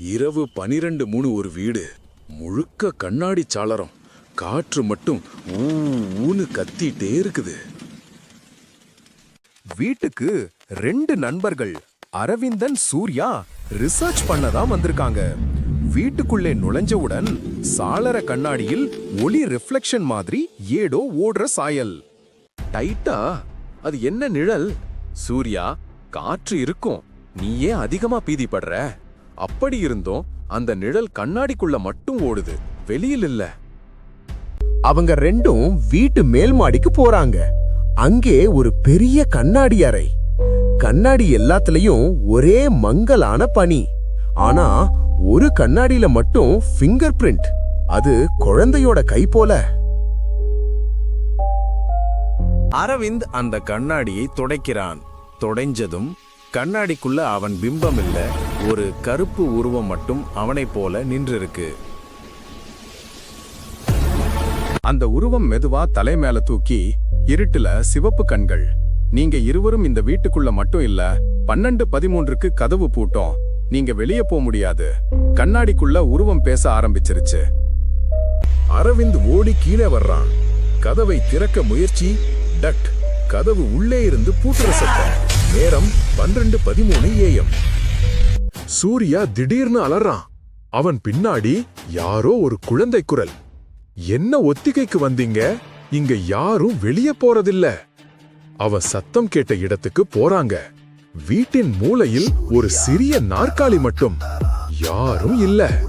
இரவு பனிரெண்டு மூணு ஒரு வீடு. முழுக்க கண்ணாடி சாளரம். காற்று மட்டும் ஊன்னு கத்திட்டே இருக்குது. வீட்டுக்கு ரெண்டு நண்பர்கள் அரவிந்தன் சூர்யா ரிசர்ச் பண்ணதான் வந்திருக்காங்க. வீட்டுக்குள்ளே நுழைஞ்சவுடன் சாளர கண்ணாடியில் ஒளி ரிஃப்ளெக்ஷன் மாதிரி ஏடோ ஓடுற சாயல். டைட்டா? அது என்ன நிழல்? சூர்யா காற்று இருக்கும். நீ ஏன் அதிகமா பீதிப்படுற. அப்படி இருந்தும் அந்த நிழல் கண்ணாடிக்குள்ள மட்டும் ஓடுது. வெளியில் இல்ல. அவங்க ரெண்டும் வீட்டு மேல் மாடிக்கு போறாங்க. அங்கே ஒரு பெரிய கண்ணாடி அறை. கண்ணாடி எல்லாத்துலயும் ஒரே மங்கலான பனி. ஆனா ஒரு கண்ணாடியில மட்டும் ஃபிங்கர் பிரிண்ட் அது குழந்தையோட கை போல. அரவிந்த் அந்த கண்ணாடியை துடைக்கிறான். துடைஞ்சதும் கண்ணாடிக்குள்ள அவன் பிம்பம் இல்ல ஒரு கருப்பு உருவம் மட்டும் அவனைப் போல நின்றிருக்கு. அந்த உருவம் மெதுவா தலை மேல தூக்கி இருட்டுல சிவப்பு கண்கள். நீங்க இருவரும் இந்த வீட்டுக்குள்ள மட்டும் இல்ல பன்னெண்டு பதிமூன்றுக்கு கதவு பூட்டும். நீங்க வெளியே போக முடியாது. கண்ணாடிக்குள்ள உருவம் பேச ஆரம்பிச்சிருச்சு. அரவிந்த் ஓடி கீழே வர்றான். கதவை திறக்க முயற்சி டட் கதவு உள்ளே இருந்து பூட்டுற சத்தம். நேரம் பன்னிரண்டு பதிமூணு ஏஎம் சூர்யா திடீர்னு அலறான். அவன் பின்னாடி யாரோ ஒரு குழந்தை குரல். என்ன ஒத்திகைக்கு வந்தீங்க? இங்க யாரும் வெளியே போறதில்ல. அவ சத்தம் கேட்ட இடத்துக்கு போறாங்க. வீட்டின் மூலையில் ஒரு சிறிய நாற்காலி மட்டும். யாரும் இல்ல.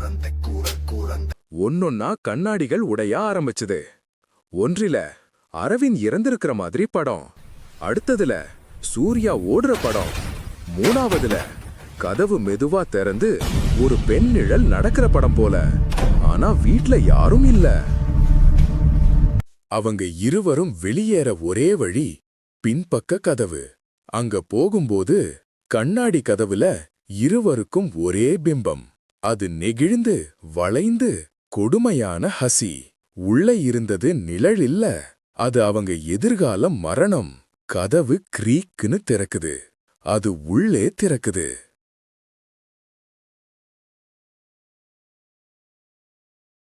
ஒன்னொன்னா கண்ணாடிகள் உடைய ஆரம்பிச்சது. ஒன்றில அரவிந்த் இறந்திருக்கிற மாதிரி படம். அடுத்ததுல சூர்யா ஓடுற படம். மூணாவதுல கதவு மெதுவா திறந்து ஒரு பெண் நிழல் நடக்கிற படம் போல. ஆனா வீட்ல யாரும் இல்ல. அவங்க இருவரும் வெளியேற ஒரே வழி பின்பக்க கதவு. அங்க போகும்போது கண்ணாடி கதவுல இருவருக்கும் ஒரே பிம்பம். அது நெகிழ்ந்து வளைந்து கொடுமையான ஹசி. உள்ள இருந்தது நிழல் இல்ல. அது அவங்க எதிர்கால மரணம். கதவு கிரீக்குன்னு திறக்குது. அது உள்ளே திறக்குது.